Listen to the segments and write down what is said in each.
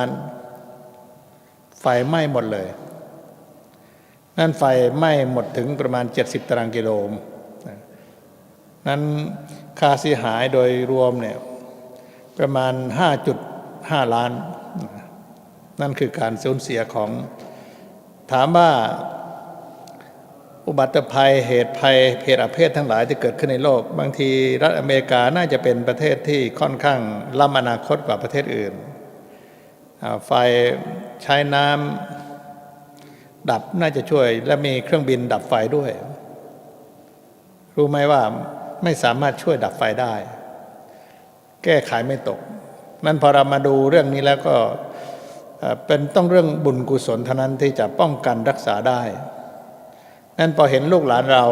านไฟไหม้หมดเลย นั่นไฟไหม้หมดถึงประมาณ 70 ตารางกิโลเมตรนั้นค่าเสียหายโดยรวมเนี่ยประมาณ 5.5 ล้าน นั่นคือการสูญเสียของ ถามว่าอุบัติภัยเหตุภัยเหตุอาเพศทั้งหลายที่เกิดขึ้นในโลก บางทีรัฐอเมริกาน่าจะเป็นประเทศที่ค่อนข้างล้ำอนาคตกว่าประเทศอื่น ไฟใช้น้ำดับน่าจะช่วย และมีเครื่องบินดับไฟด้วย รู้ไหมว่าไม่สามารถช่วยดับไฟได้ แก้ไขไม่ตก นั่นพอเรามาดูเรื่องนี้แล้วก็เป็นต้องเรื่องบุญกุศลเท่านั้นที่จะป้องกันรักษาได้นั่นพอเห็นลูกหลานเรา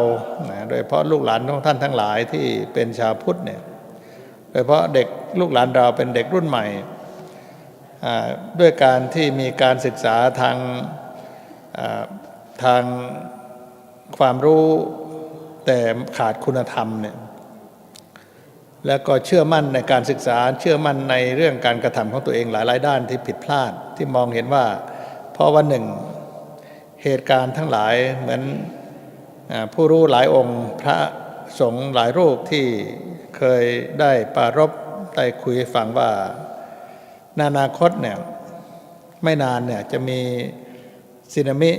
โดยเฉพาะลูกหลานของท่านทั้งหลายที่เป็นชาวพุทธเนี่ย โดยเฉพาะเด็กลูกหลานเราเป็นเด็กรุ่นใหม่ ด้วยการที่มีการศึกษาทางทางความรู้แต่ขาดคุณธรรมเนี่ยแล้วก็เชื่อมั่นในการศึกษาเชื่อมั่นในเรื่องการกระทำของตัวเองหลาย ๆ ด้านที่ผิดพลาดที่มองเห็นว่าเพราะวันหนึ่งเหตุการณ์ทั้งหลายเหมือนอผู้รู้หลายองค์พระสงฆ์หลายรูปที่เคยได้ปรารบได้คุยฟังว่า นอนาคตเนี่ยไม่นานเนี่ยจะมีสึนามิ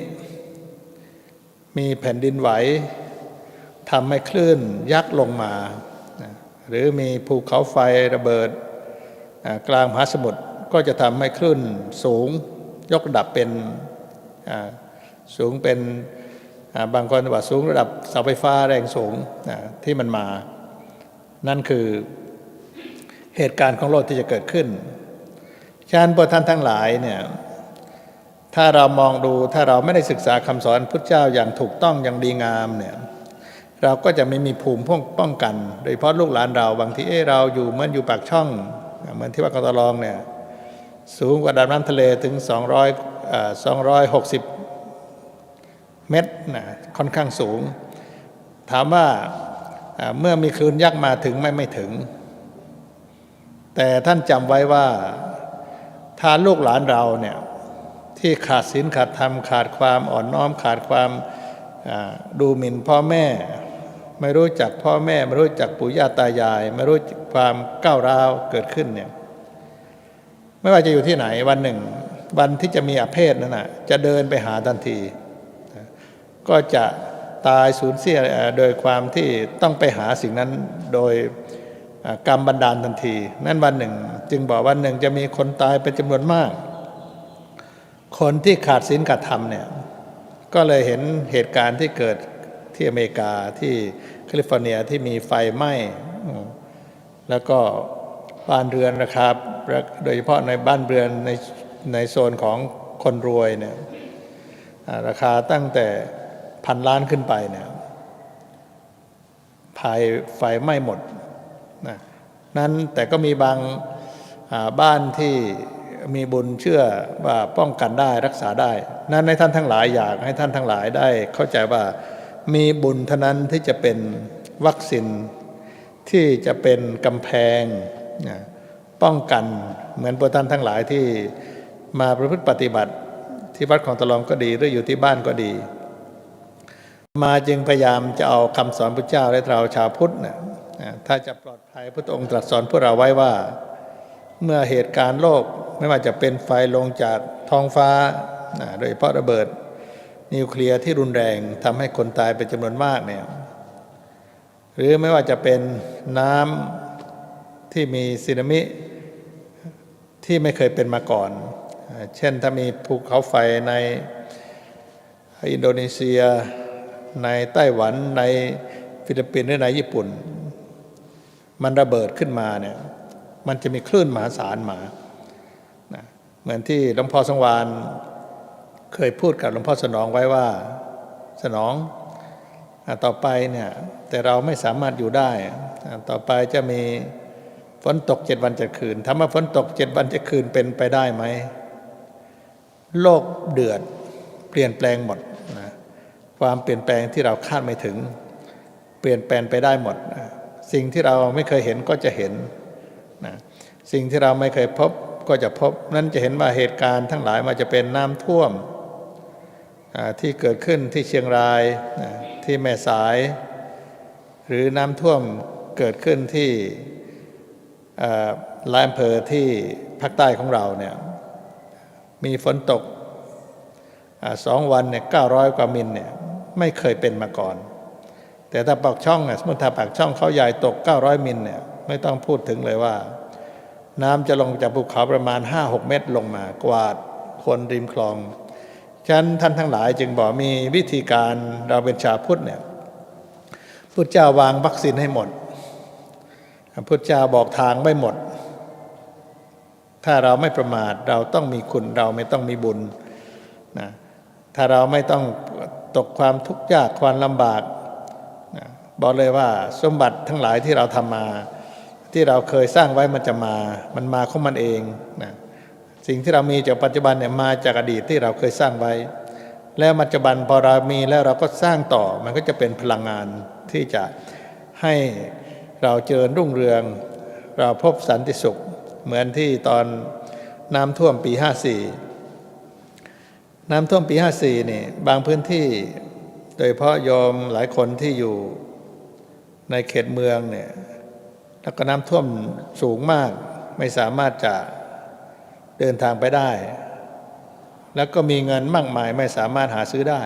มีแผ่นดินไหวทำให้คลื่นยักษ์ลงมา หรือมีภูเขาไฟระเบิดกลางมหาสมุทรก็จะทำให้คลื่นสูงยกระดับเป็นสูงเป็นบางคนว่าสูงระดับเสาไฟฟ้าแรงสูงที่มันมา นั่นคือเหตุการณ์ของโลกที่จะเกิดขึ้น ฉะนั้นพวกท่านทั้งหลายเนี่ยถ้าเรามองดูถ้าเราไม่ได้ศึกษาคำสอนพุทธเจ้าอย่างถูกต้องอย่างดีงามเนี่ยเราก็จะไม่มีภูมิป้องกัน โดยเฉพาะลูกหลานเราบางทีเอ้เราอยู่เหมือนอยู่ปากช่อง เหมือนที่ว่ากตลองเนี่ยสูงกว่าระดับน้ำทะเลถึง 200อ260 เมตรนะค่อนข้างสูง ถามว่าเมื่อมีคลื่นยักษ์มาถึงไม่ไม่ถึง แต่ท่านจำไว้ว่า ถ้าลูกหลานเราเนี่ยที่ขาดศีลขาดธรรมขาดความอ่อนน้อมขาดความดูหมิ่นพ่อแม่ ไม่รู้จักพ่อแม่ ไม่รู้จักปู่ย่าตายาย ไม่รู้ความก้าวร้าวเกิดขึ้นเนี่ยไม่ว่าจะอยู่ที่ไหนวันหนึ่ง วันที่จะมีอาเพศนั่นนะจะเดินไปหาทันที ก็จะตายสูญเสียโดยความที่ต้องไปหาสิ่งนั้นโดย กรรมบันดาลทันทีนั่นวันหนึ่ง จึงบอกวันหนึ่งจะมีคนตายเป็นจำนวนมาก คนที่ขาดศีลขาดธรรมเนี่ยก็เลยเห็นเหตุการณ์ที่เกิดที่อเมริกาที่แคลิฟอร์เนียที่มีไฟไหม้แล้วก็บ้านเรือนราคาโดยเฉพาะในบ้านเรือนในในโซนของคนรวยเนี่ยราคาตั้งแต่พันล้านขึ้นไปเนี่ยภายไฟไหม้หมด นั้นแต่ก็มีบางบ้านที่มีบุญเชื่อว่าป้องกันได้รักษาได้ นั้นให้ท่านทั้งหลายอยากให้ท่านทั้งหลายได้ เข้าใจว่ามีบุญเท่านั้นที่จะเป็นวัคซีนที่จะเป็นกำแพงป้องกันเหมือนพวกท่านทั้งหลายที่มาประพฤติปฏิบัติ ที่วัดของตะลองก็ดีหรืออยู่ที่บ้านก็ดี มาจึงพยายามจะเอาคำสอนพระเจ้าและเราชาวพุทธเนี่ย ถ้าจะปลอดภัยพระองค์ตรัสสอนพวกเราไว้ว่า เมื่อเหตุการณ์โลกไม่ว่าจะเป็นไฟลงจากท้องฟ้า โดยเฉพาะระเบิด นิวเคลียร์ที่รุนแรงทำให้คนตายเป็นจำนวนมากเนี่ยหรือไม่ว่าจะเป็นน้ำที่มีสึนามิที่ไม่เคยเป็นมาก่อน เช่นถ้ามีภูเขาไฟในอินโดนีเซีย ในไต้หวันในฟิลิปปินส์หรือในญี่ปุ่น มันระเบิดขึ้นมาเนี่ยมันจะมีคลื่นมหาศาลมานะเหมือนที่หลวงพ่อสังวานเคยพูดกับหลวงพ่อสนองไว้ว่าสนองอต่อไปเนี่ยแต่เราไม่สามารถอยู่ได้ ต่อไปจะมีฝนตกเจ็ดวันเจ็ดคืนถามว่าฝนตกเจ็ดวันเจ็ดคืนเป็นไปได้ไหม โลกเดือดเปลี่ยนแปลงหมดนะความเปลี่ยนแปลงที่เราคาดไม่ถึง เปลี่ยนแปลงไปได้หมด สิ่งที่เราไม่เคยเห็นก็จะเห็นนะสิ่งที่เราไม่เคยพบก็จะพบ นั้นจะเห็นว่าเหตุการณ์ทั้งหลายมันจะเป็นน้ำท่วมที่เกิดขึ้นที่เชียงรายที่แม่สาย หรือน้ำท่วมเกิดขึ้นที่หลายอำเภอที่ภาคใต้ของเราเนี่ยมีฝนตกอสองวันเนี่ยเก้าร้อยกว่ามิลเนี่ยไม่เคยเป็นมาก่อน แต่ถ้าปากช่องเนี่ยสมมติถ้าปากช่องเขาใหญ่ตก 900 มิลเนี่ยไม่ต้องพูดถึงเลยว่า น้ำจะลงจากภูเขาประมาณ 5-6 เมตรลงมากวาดคนริมคลองฉะนั้นท่านทั้งหลายจึงบอกมีวิธีการเราเป็นชาวพุทธเนี่ยพุทธเจ้าวางวัคซีนให้หมดพุทธเจ้าบอกทางไม่หมด ถ้าเราไม่ประมาทเราต้องมีคุณเราไม่ต้องมีบุญนะถ้าเราไม่ต้องตกความทุกข์ยากความลำบาก บอกเลยว่าสมบัติทั้งหลายที่เราทำมา ที่เราเคยสร้างไว้มันจะมา มันมาของมันเองนะสิ่งที่เรามีจากปัจจุบันเนี่ยมาจากอดีตที่เราเคยสร้างไว้ แล้วปัจจุบันพอเรามีแล้วเราก็สร้างต่อมันก็จะเป็นพลังงานที่จะให้เราเจริญรุ่งเรือง เราพบสันติสุข เหมือนที่ตอนน้ำท่วมปี 54 น้ำท่วมปี 54นี่บางพื้นที่ โดยเฉพาะโยมหลายคนที่อยู่ ในเขตเมืองเนี่ยแล้วก็น้ำท่วมสูงมากไม่สามารถจะเดินทางไปได้ แล้วก็มีเงินมากมายไม่สามารถหาซื้อได้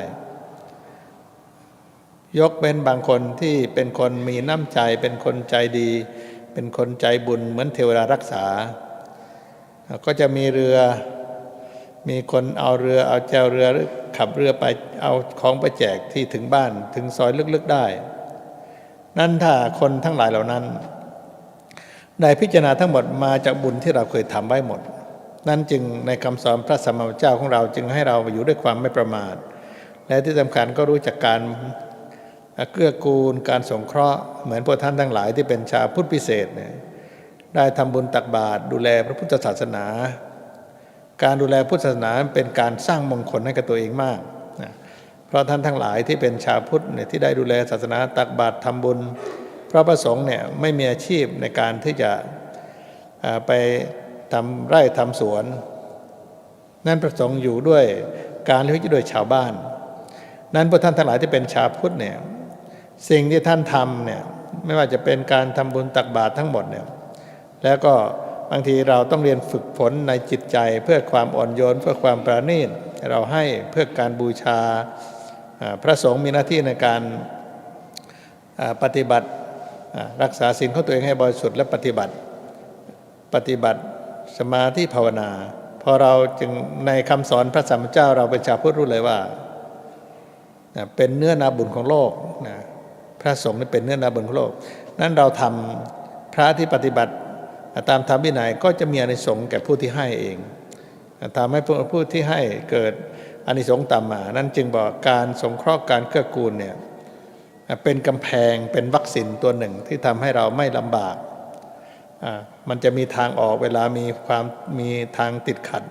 ยกเป็นบางคนที่เป็นคนมีน้ำใจ เป็นคนใจดี เป็นคนใจบุญเหมือนเทวดารักษา ก็จะมีเรือมีคนเอาเรือเอาแจวเรือหรือขับเรือไปเอาของไปแจกที่ถึงบ้านถึงซอยลึกๆได้ นั่นถ้าคนทั้งหลายเหล่านั้น ได้พิจารณาทั้งหมดมาจากบุญที่เราเคยทำไว้หมด นั่นจึงในคำสอนพระสัมมาสัมพุทธเจ้าของเราจึงให้เราอยู่ด้วยความไม่ประมาท และที่สำคัญก็รู้จักการเกื้อกูลการสงเคราะห์เหมือนพวกท่านทั้งหลายที่เป็นชาวพุทธพิเศษเนี่ยได้ทำบุญตักบาตรดูแลพระพุทธศาสนา การดูแลพุทธศาสนาเป็นการสร้างมงคลให้กับตัวเองมาก เพราะท่านทั้งหลายที่เป็นชาวพุทธเนี่ยที่ได้ดูแลศาสนาตักบาตรทำบุญ เพราะประสงค์เนี่ยไม่มีอาชีพในการที่จะไปทำไร่ทำสวน นั่นประสงค์อยู่ด้วยการเลี้ยงชีพโดยชาวบ้าน นั้นพวกท่านทั้งหลายที่เป็นชาวพุทธเนี่ยสิ่งที่ท่านทำเนี่ยไม่ว่าจะเป็นการทำบุญตักบาตรทั้งหมดเนี่ยแล้วก็บางทีเราต้องเรียนฝึกฝนในจิตใจเพื่อความอ่อนโยนเพื่อความประณีตเราให้เพื่อการบูชา พระสงฆ์มีหน้าที่ในการปฏิบัติรักษาศีลของตัวเองให้บริสุทธิ์และปฏิบัติปฏิบัติสมาธิภาวนาพอเราจึงในคำสอนพระสัมมาเจ้าเราเป็นชาวพุทธรู้เลยว่าเป็นเนื้อนาบุญของโลกนะพระสงฆ์นี่เป็นเนื้อนาบุญของโลก นั้นเราทำพระที่ปฏิบัติตามธรรมวินัยก็จะมีอนิสงส์แก่ผู้ที่ให้เองทำให้ผู้ที่ให้เกิด อานิสงส์ตามมา นั่นจึงบอกการสงเคราะห์การเกื้อกูลเนี่ยเป็นกำแพงเป็นวัคซีนตัวหนึ่งที่ทำให้เราไม่ลำบากมันจะมีทางออกเวลามีความมีทางติดขัด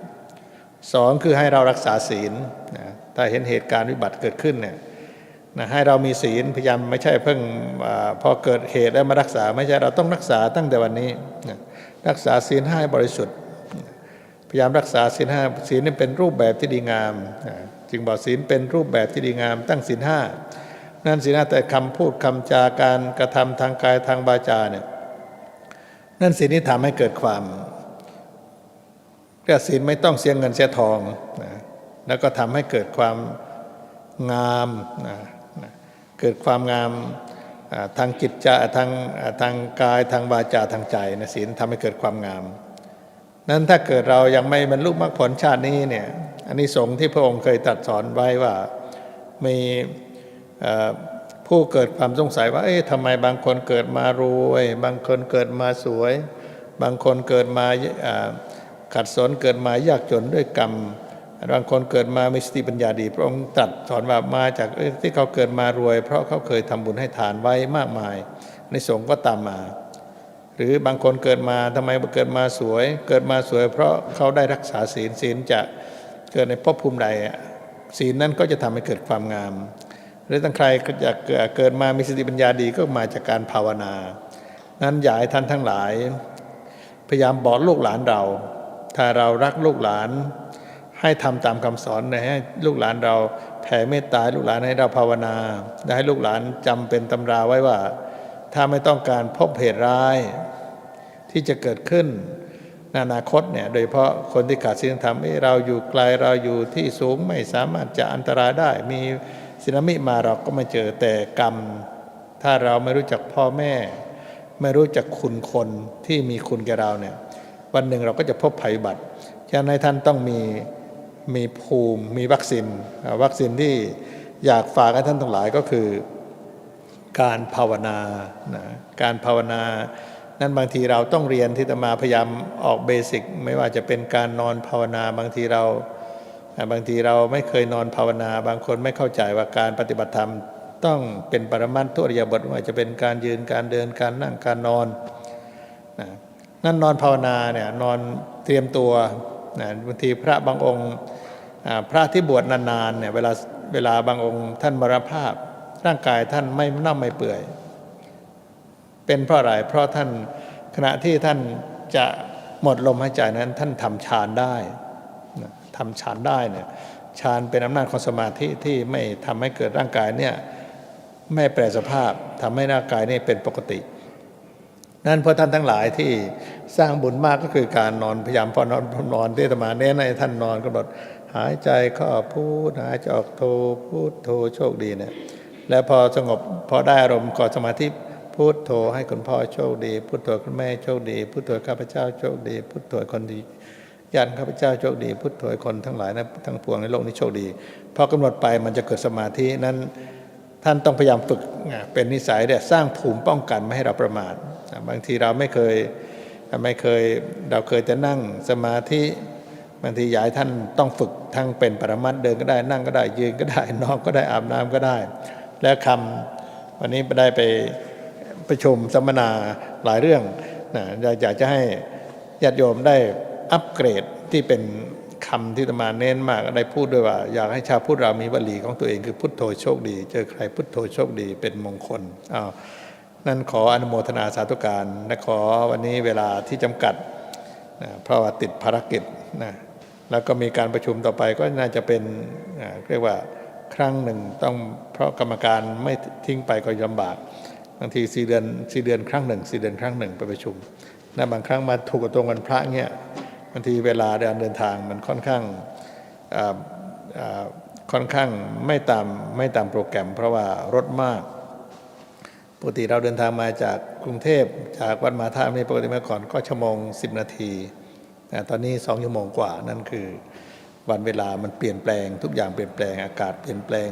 สองคือให้เรารักษาศีลนะถ้าเห็นเหตุการณ์วิบัติเกิดขึ้นเนี่ยนะให้เรามีศีลพยายามไม่ใช่เพิ่งอพอเกิดเหตุแล้วมารักษาไม่ใช่เราต้องรักษาตั้งแต่วันนี้นะรักษาศีลให้บริสุทธิ์ ยายามรักษาศีลห้าศีลนี่เป็นรูปแบบที่ดีงาม จึงบอกศีลเป็นรูปแบบที่ดีงาม ตั้งศีลห้านั่นศีลห้าแต่คำพูดคำจาการกระทำทางกายทางวาจาเนี่ยนั่นศีลนี้ทำให้เกิดความก็ศีลไม่ต้องเสียเงินเสียทองนะแล้วก็ทำให้เกิดความงามนะนะเกิดความงามทางจิตใจทางทางกายทางวาจาทางใจนะศีลทำให้เกิดความงาม นั้นถ้าเกิดเรายังไม่บรรลุมรรคผลชาตินี้เนี่ยอันนี้สงส์ที่พระองค์เคยตรัสสอนไว้ว่ามีผู้เกิดความสงสัยว่าเอ๊ะทำไมบางคนเกิดมารวย บางคนเกิดมาสวย บางคนเกิดมาขัดสนเกิดมายากจนด้วยกรรมบางคนเกิดมามีสติปัญญาดี พระองค์ตรัสสอนว่ามาจากที่เขาเกิดมารวย เพราะเขาเคยทำบุญให้ทานไว้มากมาย ในสงฆ์ก็ตามมา หรือบางคนเกิดมาทำไมเกิดมาสวย เกิดมาสวย เพราะเขาได้รักษาศีลศีลจะเกิดในภพภูมิใดศีลนั้นก็จะทำให้เกิดความงาม หรือตั้งใครจะเกิดเกิดมามีสติปัญญาดีก็มาจากการภาวนา นั้นอยากให้ท่านทั้งหลาย พยายามบอกลูกหลานเรา ถ้าเรารักลูกหลาน ให้ทำตามคำสอนให้ลูกหลานเราแผ่เมตตาลูกหลานให้เราภาวนาและให้ลูกหลานจำเป็นตำราไว้ว่า ถ้าไม่ต้องการพบเหตุร้าย ที่จะเกิดขึ้นในอนาคตเนี่ยโดยเฉพาะคนที่ขาดศีลธรรมเอ้เราอยู่ไกลเราอยู่ที่สูงไม่สามารถจะอันตรายได้ มีสึนามิมาเราก็ไม่เจอแต่กรรม ถ้าเราไม่รู้จักพ่อแม่ ไม่รู้จักคุณคนที่มีคุณแก่เราเนี่ยวันหนึ่งเราก็จะพบภัยบัติฉะนั้นท่านต้องมีมีภูมิมีวัคซีนวัคซีนที่อยากฝากให้ท่านทั้งหลายก็คือ การภาวนานะการภาวนา นั้นบางทีเราต้องเรียนที่จะมาพยายามออกเบสิกไม่ว่าจะเป็นการนอนภาวนาบางทีเรา บางทีเราไม่เคยนอนภาวนา บางคนไม่เข้าใจว่าการปฏิบัติธรรมต้องเป็นปรมัตถ์ทุริยบทว่าจะเป็นการยืนการเดินการนั่งการนอนนะนั่นนอนภาวนาเนี่ยนอนเตรียมตัวนะบางทีพระบางองค์พระที่บวชนานๆเนี่ยเวลาเวลาบางองค์ท่านมรณภาพ ร่างกายท่านไม่เน่าไม่เปื่อย เป็นเพราะอะไรเพราะท่านขณะที่ท่านจะหมดลมหายใจนั้น ท่านทำฌานได้ทำฌานได้เนี่ยฌานเป็นอำนาจของสมาธิที่ไม่ทำให้เกิดร่างกายเนี่ยไม่แปรสภาพทำให้ร่างกายนี่เป็นปกตินั่นเพราะท่านทั้งหลายที่สร้างบุญมากก็คือการนอนพยายามพอนอนนอนที่อาตมาเน้นให้ท่านนอนกำหนดหายใจเข้าพูดหายใจออกโทพูดโทโชคดีเนี่ย แล้วพอสงบพอได้อารมณ์ก่อสมาธิพูดโทให้คุณพ่อโชคดีพูดโทคุณแม่โชคดีพูดโทข้าพเจ้าโชคดีพูดโทคนดีญาติข้าพเจ้าโชคดีพูดโทคนทั้งหลายนะทั้งปวงในโลกนี้โชคดีพอกำหนดไปมันจะเกิดสมาธินั้นท่านต้องพยายามฝึกเป็นนิสัยเนี่ยสร้างภูมิป้องกันไม่ให้เราประมาทบางทีเราไม่เคยไม่เคยเราเคยจะนั่งสมาธิบางทียากให้ท่านต้องฝึกทั้งเป็นปรมัตถ์เดินก็ได้นั่งก็ได้ยืนก็ได้นอนก็ได้อาบน้ำก็ได้ แล้วคำวันนี้ได้ไปประชุมสัมมนาหลายเรื่องนะอยากจะให้ญาติโยมได้อัปเกรดที่เป็นคำที่ตมาเน้นมากได้พูดด้วยว่า อยากให้ชาวพุทธเรามีวลีของตัวเองคือพุทโธโชคดี เจอใครพุทโธโชคดีเป็นมงคลอ้าวนั่นขออนุโมทนาสาธุการและขอวันนี้เวลาที่จำกัดนะเพราะว่าติดภารกิจนะแล้วก็มีการประชุมต่อไปก็น่าจะเป็นเรียกว่า ครั้งหนึ่งต้องเพราะกรรมการไม่ทิ้งไปก็ลำบากบางทีสี่เดือนสี่เดือนครั้งหนึ่งสี่เดือนครั้งหนึ่งไปประชุมนะบางครั้งมาถูกกับตรงกันพระเงี้ยบางทีเวลาเดินเดินทางมันค่อนข้างค่อนข้างไม่ตามไม่ตามโปรแกรม เพราะว่ารถมากปกติเราเดินทางมาจากกรุงเทพจากวัดมหาธาตุนี่ปกติเมื่อก่อนก็ชั่วโมง 10 นาทีแต่ตอนนี้ 2 ชั่วโมงกว่านั่นคือ วันเวลามันเปลี่ยนแปลง ทุกอย่างเปลี่ยนแปลงอากาศเปลี่ยนแปลง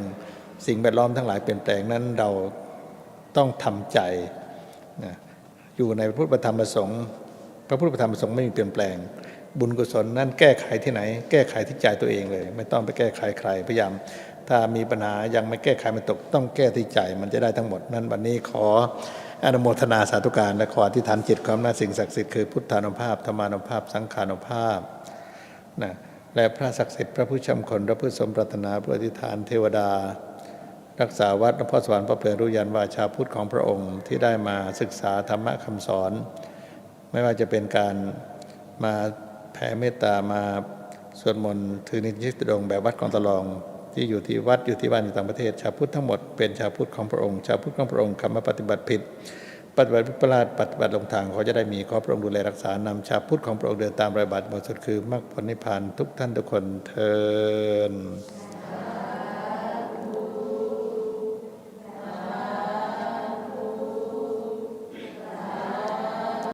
สิ่งแวดล้อมทั้งหลายเปลี่ยนแปลงนั้นเราต้องทำใจนะอยู่ในพระพุทธธรรมประสงค์พระพุทธธรรมประสงค์ไม่มีเปลี่ยนแปลง บุญกุศลนั้นแก้ไขที่ไหน แก้ไขที่ใจตัวเองเลย ไม่ต้องไปแก้ไขใครพยายามถ้ามีปัญหายังไม่แก้ไขมันตก ต้องแก้ที่ใจมันจะได้ทั้งหมดนั้นวันนี้ขออนุโมทนาสาธุการและขออธิษฐานจิตความน่าสิ่งศักดิ์สิทธิ์คือพุทธานุภาพธรรมานุภาพสังขานุภาพนะ และพระศักดิ์สิทธิ์พระผู้ชมคนพระผู้สมปรารถนาพระอธิษฐานเทวดา รักษาวัดพระพ่อสวรรค์พระเพลินรู้ยันวาชาพุทธของพระองค์ที่ได้มาศึกษาธรรมะคำสอน ไม่ว่าจะเป็นการมาแผ่เมตตามาสวดมนต์ถือนิจิตดงแบบวัดของตะลองที่อยู่ที่วัดอยู่ที่บ้านอยู่ต่างประเทศ ชาวพุทธทั้งหมดเป็นชาวพุทธของพระองค์ ชาวพุทธของพระองค์คำว่าปฏิบัติผิด ปฏิบัติวิปลาสปฏิบัติลงทางเขาจะได้มีขอพระองค์ดูแลรักษานำชาวพุทธของพระองค์เดินตามรอยบาทบริสุดคือมรรคผลนิพพานทุกท่านทุกคนเทอ